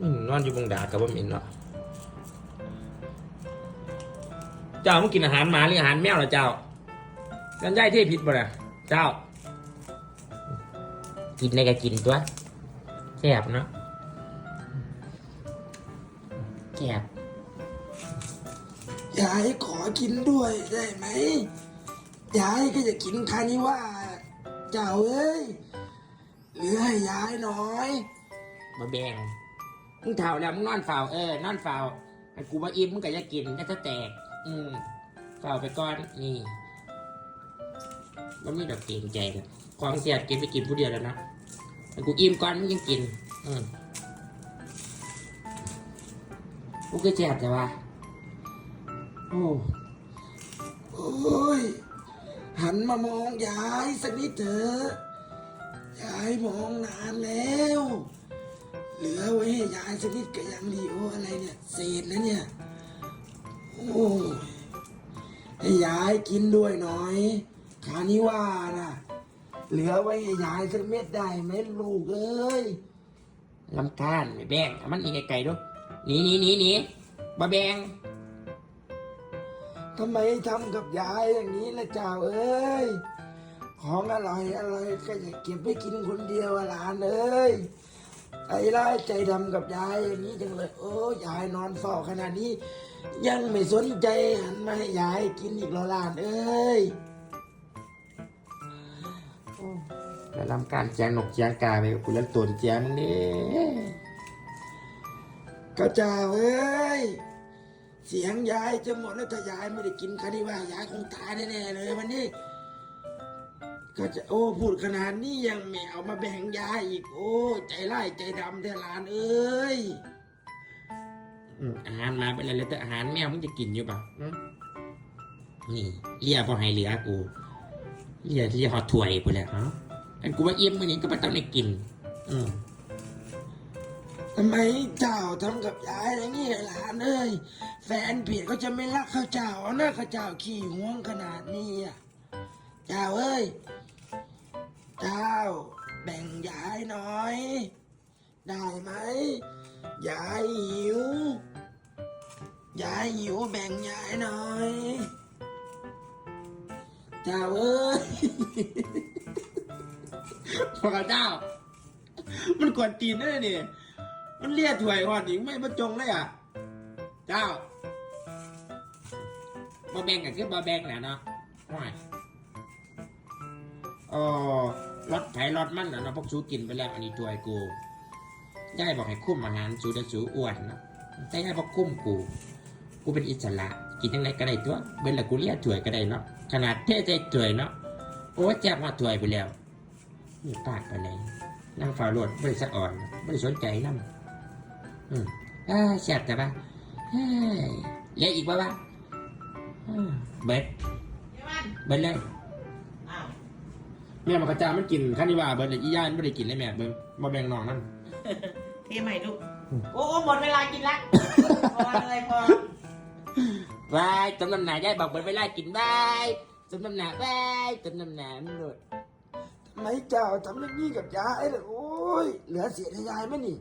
อืมนอนอยู่บงดากับบ่เหม็นเนาะเจ้ามึงกินอาหารหมาหรืออาหารแมวเหรอเจ้ากันย่ายเทผิดบ่ล่ะเจ้า กินได้ก็กินตัวแซ่บเนาะแซ่บยายขอกินด้วยได้ไหมยายก็จะกินคานิว่า เจ้าเอ้ยเหลือให้ยายหน่อย มาแบ่ง มึงเท่าแล้วมึงนอนเฝ้าเออนอนเฝ้าไอ้กูมาอิ่มมึงก็จะกินก็จะแตก อืมเฝ้าไปก่อนนี่มันมีดอกเกรงใจกันของเสียดกินไปกินผู้เดียวแล้วนะไอ้กูอิ่มก่อนมึงยังกิน อืมกูก็แจ็บแต่ว่าโอ้โอ้ยหันมามองยายสักนิดเถอะยายมองนานแล้ว เหลือไว้ให้ยายสักนิดก็ยังดีโอ้อะไรเนี่ยเศษนะเนี่ย โอ้ยให้ยายกินด้วยหน่อยคานิว่านะเหลือไว้ให้ยายสักเม็ดได้ไหมลูกเอ้ยลำคาญไม่แบ่งมันอีกไกลๆด้วยหนีหนีหนีหนีมาแบ่งทำไมทำกับยายอย่างนี้ล่ะเจ้าเอ้ย ของอร่อยอร่อยก็จะเก็บไว้กินคนเดียวอะหลานเอ้ย ใจร้ายใจดำกับยายอย่างนี้จังเลย โอ้ยายนอนเฝ้าขนาดนี้ ยังไม่สนใจหันมาให้ยายกินอีกแล้วหลานเอ้ยแล้วลำการเจียงนกเจียงกาไปกูเล่นตัวเจียงมึงนี่ก็เจ้าเอ้ยเสียงยายจะหมดแล้วถ้ายายไม่ได้กินคานิว่ายายคงตายแน่ๆเลยวันนี้ ก็จะโอ้พูดขนาดนี้ยังไม่เอามาแบ่งยายอีก โอ้ใจร้ายใจดำแท้หลานเอ้ยอืมอาหารมาเป็นอะไรแล้วแต่อาหารแมวมึงจะกินอยู่ป่ะอืมนี่เลียพอให้เหลือกูเลียเลียหอถวยกูและเนาะอันกูว่าเอิ่มมื้อนี้ก็ไม่ต้องได้กิน อืมทำไมเจ้าทำกับยายอย่างนี้หลานเอ้ยแฟนเพียเขาจะไม่รักข้าเจ้าเอานะข้าเจ้าขี้ห่วงขนาดนี้อะ เจ้าเอ้ย เจ้า แบ่งยายหน่อย ได้ไหม ยายหิว ยายหิวแบ่งยายหน่อย เจ้าเอ้ยพระเจ้า มันกวนตีนได้วยนี่มันเลียถวยหอดอีกไม่ประจงเลยอะ เจ้าบาแบงกับคือบาแบงแหละเนาะ อ๋อรถไถรถมันนะเนาะพวกชูกินไปแล้วอันนี้ถ้วยกูยายบอกให้คุ้มอาหารสูได้สูอ้วนเนาะแต่ยายบอกคุ้มกู กูเป็นอิสระ กินยังไงก็ได้ตัวเบนละกูเลียถวยก็ได้เนาะขนาดเท่ใจถวยเนาะโอ้แจ็บมาถวยไปแล้วนี่ปากไปเลยนั่งฝ่าโรดไม่ได้สะอ่อนไม่ได้สนใจนั่งอืมอ่าแซ่บแต่ปะเฮ้ยเหลืออีกปะวะอ่าเบิดเบิดเลย แม่มากระจามันกินข้านี่ว่าเบิดเลยอีย่านไม่ได้กินเลยแม่เบิดมาแบ่งน้องนั่นเทใหม่ลูก โอ้โอ้หมดเวลากินละพอเลยพอบายจำนำหนาย่ายบอกเบิดเวลากินบายจำนำหนาบายจำนำหนามันโดดทำไมเจ้าทำอย่างนี้กับยายล่ะโอ้ยเหลือเสียให้ยายไหมนี่